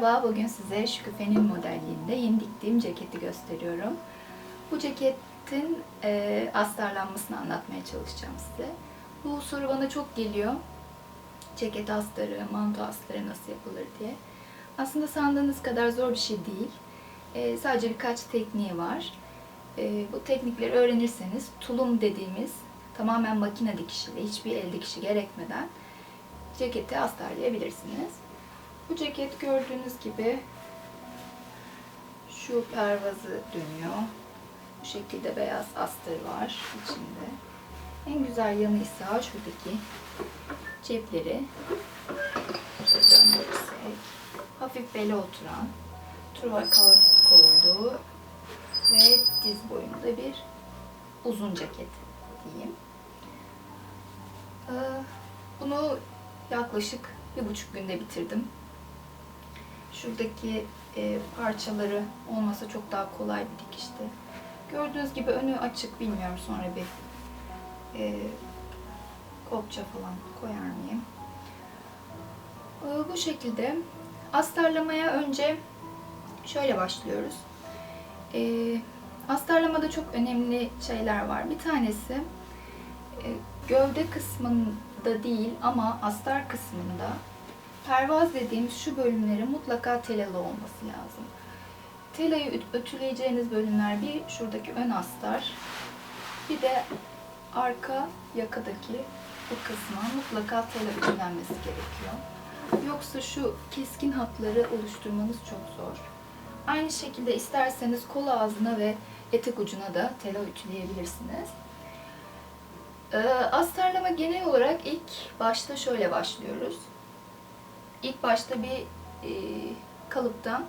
Merhaba, bugün size Şüküfe'nin modelliğinde yeni diktiğim ceketi gösteriyorum. Bu ceketin e, astarlanmasını anlatmaya çalışacağım size. Bu soru bana çok geliyor. Ceket astarı, manto astarı nasıl yapılır diye. Aslında sandığınız kadar zor bir şey değil. E, sadece birkaç tekniği var. E, bu teknikleri öğrenirseniz tulum dediğimiz tamamen makine dikişiyle, hiçbir el dikişi gerekmeden ceketi astarlayabilirsiniz. Bu ceket gördüğünüz gibi şu pervazı dönüyor. Bu şekilde beyaz astır var içinde. En güzel yanı ise şuradaki cepleri şöyle döndürürsek hafif bele oturan truva kollu ve diz boyunda bir uzun ceket diyeyim. Ee, Bunu yaklaşık bir buçuk günde bitirdim. Şuradaki e, parçaları olmasa çok daha kolay bir dikişti. Gördüğünüz gibi önü açık bilmiyorum sonra bir e, kopça falan koyar mıyım? E, bu şekilde astarlamaya önce şöyle başlıyoruz. E, astarlamada çok önemli şeyler var. Bir tanesi e, gövde kısmında değil ama astar kısmında pervaz dediğimiz şu bölümlerin mutlaka telalı olması lazım. Telayı öt- ötüleyeceğiniz bölümler bir şuradaki ön astar, bir de arka yakadaki bu kısma mutlaka tela ütülenmesi gerekiyor. Yoksa şu keskin hatları oluşturmanız çok zor. Aynı şekilde isterseniz kol ağzına ve etek ucuna da tela ütüleyebilirsiniz. Ee, astarlama genel olarak ilk başta şöyle başlıyoruz. İlk başta bir e, kalıptan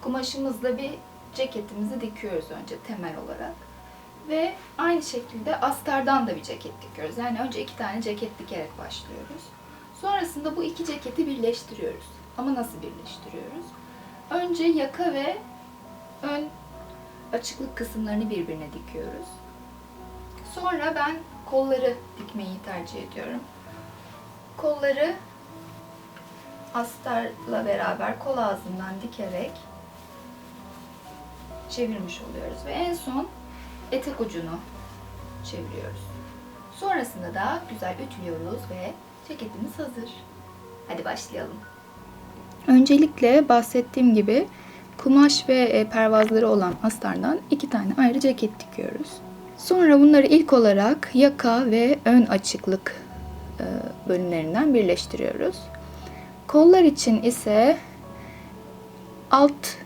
kumaşımızla bir ceketimizi dikiyoruz önce temel olarak. Ve aynı şekilde astardan da bir ceket dikiyoruz. Yani önce iki tane ceket dikerek başlıyoruz. Sonrasında bu iki ceketi birleştiriyoruz. Ama nasıl birleştiriyoruz? Önce yaka ve ön açıklık kısımlarını birbirine dikiyoruz. Sonra ben kolları dikmeyi tercih ediyorum. Kolları astarla beraber kol ağzından dikerek çevirmiş oluyoruz. Ve en son etek ucunu çeviriyoruz. Sonrasında da güzel ütülüyoruz ve ceketimiz hazır. Hadi başlayalım. Öncelikle bahsettiğim gibi kumaş ve e, pervazları olan astardan iki tane ayrı ceket dikiyoruz. Sonra bunları ilk olarak yaka ve ön açıklık e, bölümlerinden birleştiriyoruz. Kollar için ise alt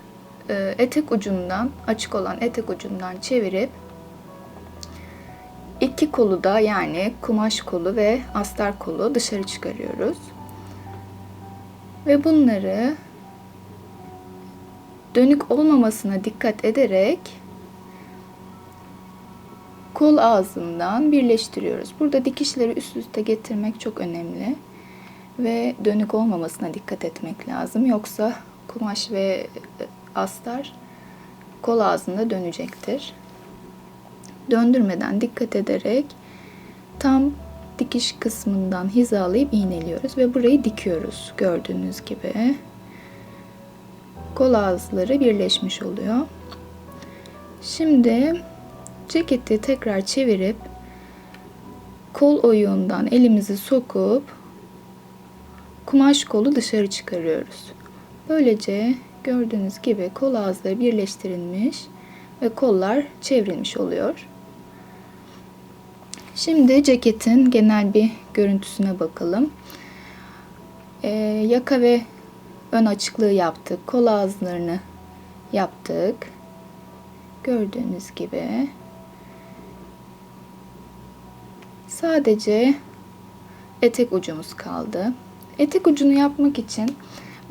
e, etek ucundan, açık olan etek ucundan çevirip iki kolu da yani kumaş kolu ve astar kolu dışarı çıkarıyoruz. Ve bunları dönük olmamasına dikkat ederek kol ağzından birleştiriyoruz. Burada dikişleri üst üste getirmek çok önemli ve dönük olmamasına dikkat etmek lazım. Yoksa kumaş ve e, astar kol ağzında dönecektir. Döndürmeden dikkat ederek tam dikiş kısmından hizalayıp iğneliyoruz ve burayı dikiyoruz gördüğünüz gibi. Kol ağızları birleşmiş oluyor. Şimdi ceketi tekrar çevirip kol oyuğundan elimizi sokup kumaş kolu dışarı çıkarıyoruz. Böylece gördüğünüz gibi kol ağızları birleştirilmiş ve kollar çevrilmiş oluyor. Şimdi ceketin genel bir görüntüsüne bakalım. Ee, yaka ve ön açıklığı yaptık. Kol ağızlarını yaptık. Gördüğünüz gibi. Sadece etek ucumuz kaldı. Etek ucunu yapmak için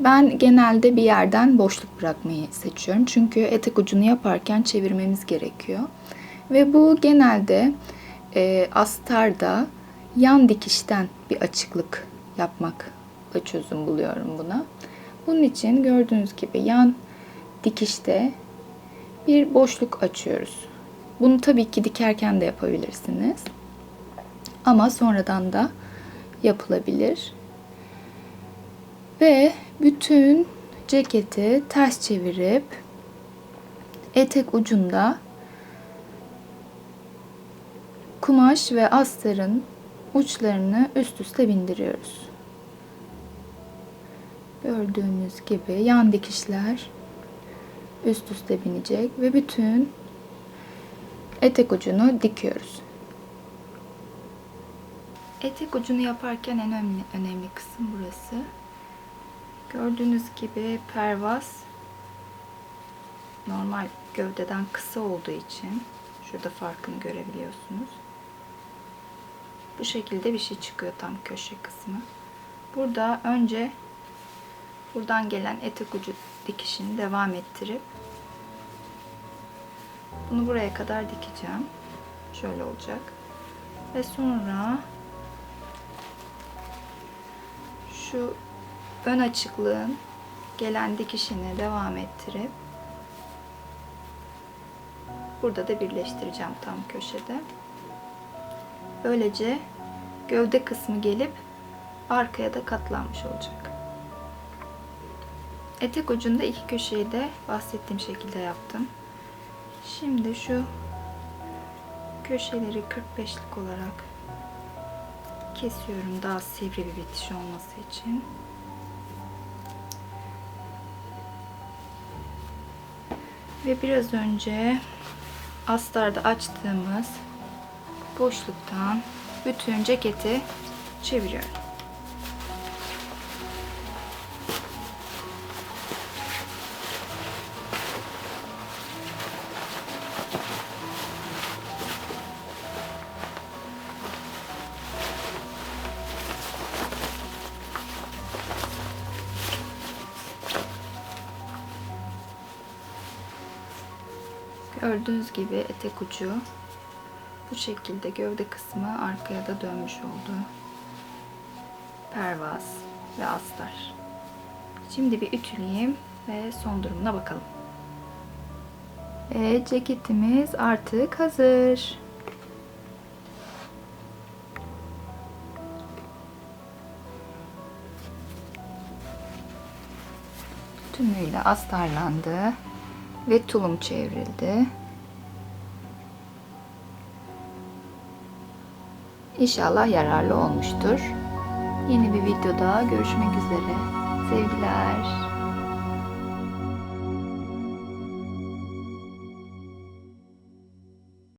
ben genelde bir yerden boşluk bırakmayı seçiyorum. Çünkü etek ucunu yaparken çevirmemiz gerekiyor. Ve bu genelde e, astarda yan dikişten bir açıklık yapmakla çözüm buluyorum buna. Bunun için gördüğünüz gibi yan dikişte bir boşluk açıyoruz. Bunu tabii ki dikerken de yapabilirsiniz. Ama sonradan da yapılabilir. Ve bütün ceketi ters çevirip etek ucunda kumaş ve astarın uçlarını üst üste bindiriyoruz. Gördüğünüz gibi yan dikişler üst üste binecek ve bütün etek ucunu dikiyoruz. Etek ucunu yaparken en önemli, önemli kısım burası. Gördüğünüz gibi pervaz normal gövdeden kısa olduğu için şurada farkını görebiliyorsunuz. Bu şekilde bir şey çıkıyor tam köşe kısmı. Burada önce buradan gelen etek ucu dikişini devam ettirip bunu buraya kadar dikeceğim. Şöyle olacak. Ve sonra şu ön açıklığın gelen dikişini devam ettirip burada da birleştireceğim tam köşede. Böylece gövde kısmı gelip arkaya da katlanmış olacak. Etek ucunda iki köşeyi de bahsettiğim şekilde yaptım. Şimdi şu köşeleri 45'lik olarak kesiyorum daha sivri bir bitiş olması için. Ve biraz önce astarda açtığımız boşluktan bütün ceketi çeviriyorum. Gördüğünüz gibi etek ucu bu şekilde gövde kısmı arkaya da dönmüş oldu. Pervaz ve astar. Şimdi bir ütüleyeyim ve son durumuna bakalım. Ve ceketimiz artık hazır. Tümüyle astarlandı ve tulum çevrildi. İnşallah yararlı olmuştur. Yeni bir videoda görüşmek üzere. Sevgiler.